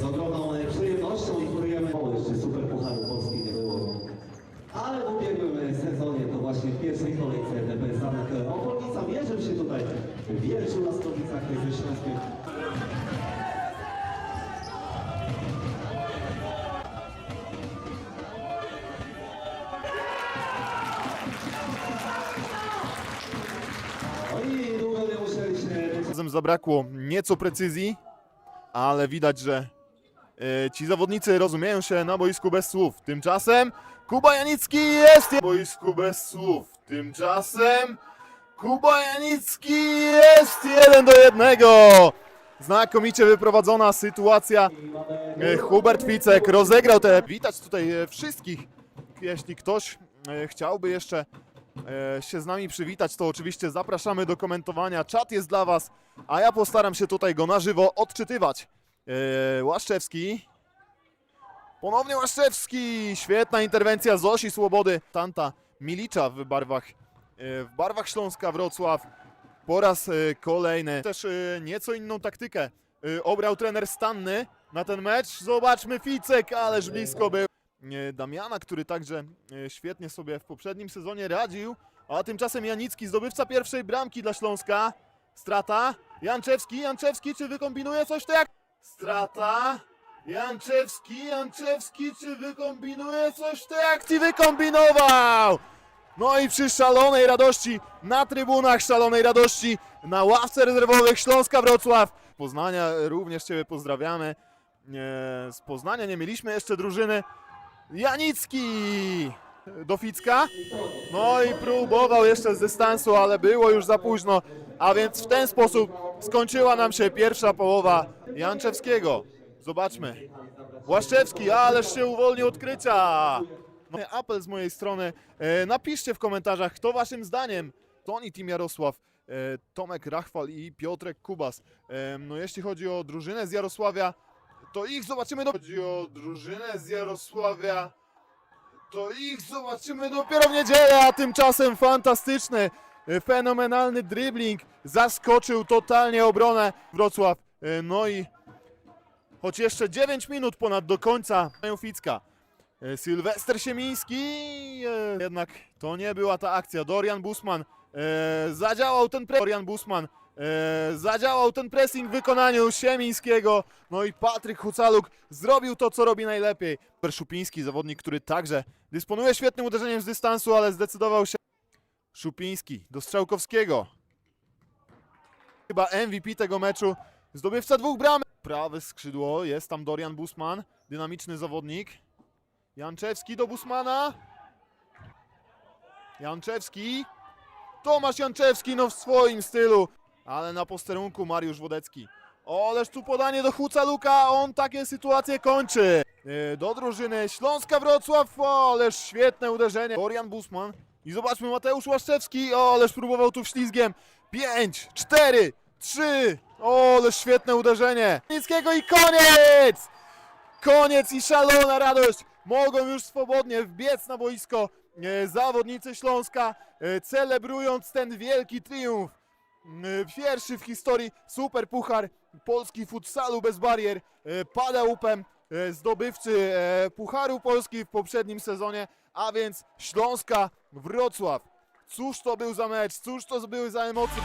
Z ogromną przyjemnością informujemy, o jeszcze super pucharu Polski nie było. Ale w ubiegłym sezonie to właśnie w pierwszej kolejce DP Zamek Razem zabrakło nieco precyzji, ale widać, że e, ci zawodnicy rozumieją się na boisku bez słów. Tymczasem Kuba Janicki jest na boisku bez słów. Tymczasem Kuba Janicki jest jeden do jednego. Znakomicie wyprowadzona sytuacja. E, Hubert Wicek rozegrał te. Witać tutaj e, wszystkich. Jeśli ktoś chciałby jeszcze się z nami przywitać, to oczywiście zapraszamy do komentowania. Czat jest dla Was, a ja postaram się tutaj go na żywo odczytywać. E, Łaszczewski. Ponownie Łaszczewski. Świetna interwencja Zosi Słobody. Tanta Milicza w barwach, e, w barwach Śląska Wrocław. Po raz e, kolejny. Też e, nieco inną taktykę e, obrał trener Stanny na ten mecz. Zobaczmy Ficek, ależ blisko był. E, Damiana, który także e, świetnie sobie w poprzednim sezonie radził, a tymczasem Janicki, zdobywca pierwszej bramki dla Śląska. Strata. Janczewski, Janczewski, czy wykombinuje coś tak? Strata. Janczewski, Janczewski, czy wykombinuje coś tak? I wykombinował! No i przy szalonej radości, na trybunach szalonej radości, na ławce rezerwowych Śląska Wrocław. Poznania również Ciebie pozdrawiamy. Z Poznania nie mieliśmy jeszcze drużyny. Janicki do Ficka. No i próbował jeszcze z dystansu, ale było już za późno. A więc w ten sposób skończyła nam się pierwsza połowa Janczewskiego. Zobaczmy. Łaszczewski, ależ się uwolnił od krycia. No, apel z mojej strony. E, napiszcie w komentarzach, kto waszym zdaniem Toni Tim Jarosław, e, Tomek Rachwal i Piotrek Kubas. E, no jeśli chodzi o drużynę z Jarosławia, to ich zobaczymy do... Chodzi o drużynę z Jarosławia, to ich zobaczymy dopiero w niedzielę, a tymczasem fantastyczny, e, fenomenalny dribbling zaskoczył totalnie obronę Wrocław. E, No i choć jeszcze 9 minut ponad do końca Ficka. E, Sylwester Siemiński, jednak to nie była ta akcja. Dorian Busman zadziałał ten pre... Dorian Busman e, zadziałał ten pressing w wykonaniu Siemińskiego. No i Patryk Hucaluk zrobił to, co robi najlepiej. Szupiński, zawodnik, który także dysponuje świetnym uderzeniem z dystansu, ale zdecydował się. Szupiński do Strzałkowskiego. Chyba MVP tego meczu. Zdobywca dwóch bramek. Prawe skrzydło, jest tam Dorian Busman, dynamiczny zawodnik. Janczewski do Busmana. Janczewski. Tomasz Janczewski, no w swoim stylu. Ale na posterunku Mariusz Wodecki. Oleż tu podanie do Hucaluka, on takie sytuacje kończy. Yy, Do drużyny Śląska Wrocław, ależ świetne uderzenie. Dorian Busman. I zobaczmy Mateusz Łaszczewski, o, ależ próbował tu ślizgiem. 5, 4, 3, o, ależ świetne uderzenie. Nickiego i koniec! Koniec i szalona radość. Mogą już swobodnie wbiec na boisko e, zawodnicy Śląska, e, celebrując ten wielki triumf. E, Pierwszy w historii super puchar Polski futsalu bez barier. E, Pada łupem e, zdobywcy e, Pucharu Polski w poprzednim sezonie, a więc Śląska Wrocław. Cóż to był za mecz, cóż to były za emocje.